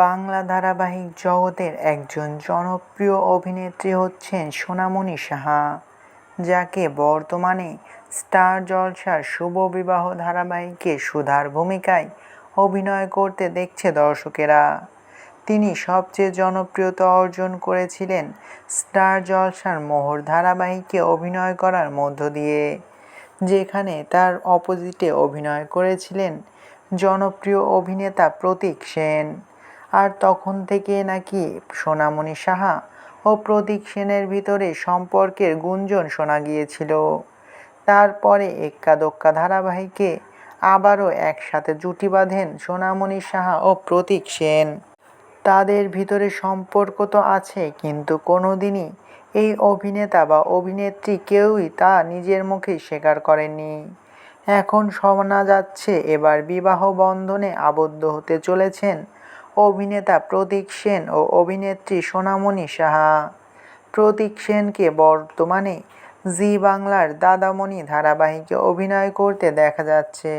বাংলা ধারাবাহিক জগতের একজন জনপ্রিয় অভিনেত্রী হচ্ছেন সোনামণি সাহা, যাকে বর্তমানে স্টার জলসার শুভ বিবাহ ধারাবাহিকে সুধার ভূমিকায় অভিনয় করতে দেখছে দর্শকেরা। তিনি সবচেয়ে জনপ্রিয়তা অর্জন করেছিলেন স্টার জলসার মোহর ধারাবাহিকে অভিনয় করার মধ্য দিয়ে, যেখানে তার অপোজিটে অভিনয় করেছিলেন জনপ্রিয় অভিনেতা প্রতীক সেন। আর তখন থেকে নাকি সোনামণি সাহা ও প্রতীক সেনের ভিতরে সম্পর্কের গুঞ্জন শোনা গিয়েছিল। তারপরে এক্কা দোক্কা ধারাবাহিকে আবারও একসাথে জুটি বাঁধেন সোনামণি সাহা ও প্রতীক সেন। তাদের ভিতরে সম্পর্ক তো আছে, কিন্তু কোনোদিনই এই অভিনেতা বা অভিনেত্রী কেউই তা নিজের মুখে স্বীকার করেননি। এখন শোনা যাচ্ছে, এবার বিবাহ বন্ধনে আবদ্ধ হতে চলেছেন অভিনেতা প্রতীক সেন ও অভিনেত্রী সোনামণি সাহা। প্রতীক সেনকে বর্তমানে জি বাংলার দাদামণি ধারাবাহিকে অভিনয় করতে দেখা যাচ্ছে।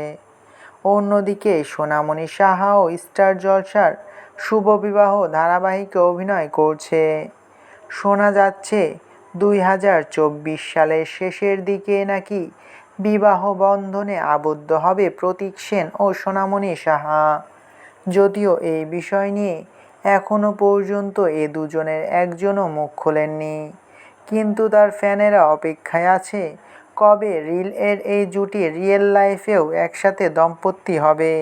অন্যদিকে সোনামণি সাহা ও স্টার জলসার শুভ বিবাহ ধারাবাহিকে অভিনয় করছে। শোনা যাচ্ছে, দুই হাজার চব্বিশ সালের শেষের দিকে নাকি বিবাহ বন্ধনে আবদ্ধ হবে প্রতীক সেন ও সোনামণি সাহা। যদিও এই বিষয় নিয়ে এখনও পর্যন্ত এ দুজনের একজনও মুখ খোলেননি। কিন্তু তার ফ্যানেরা অপেক্ষায় আছে কবে রিল এর এই জুটি রিয়েল লাইফেও একসাথে দম্পতি হবে।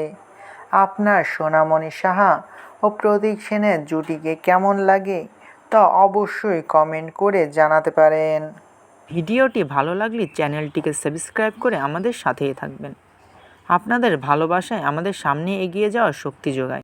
আপনার সোনামণি সাহা ও প্রতীক সেনের জুটিকে কেমন লাগে তা অবশ্যই কমেন্ট করে জানাতে পারেন। ভিডিওটি ভালো লাগলে চ্যানেলটিকে সাবস্ক্রাইব করে আমাদের সাথেই থাকবেন। আপনাদের ভালোবাসায় আমাদের সামনে এগিয়ে যাওয়ার শক্তি যোগায়।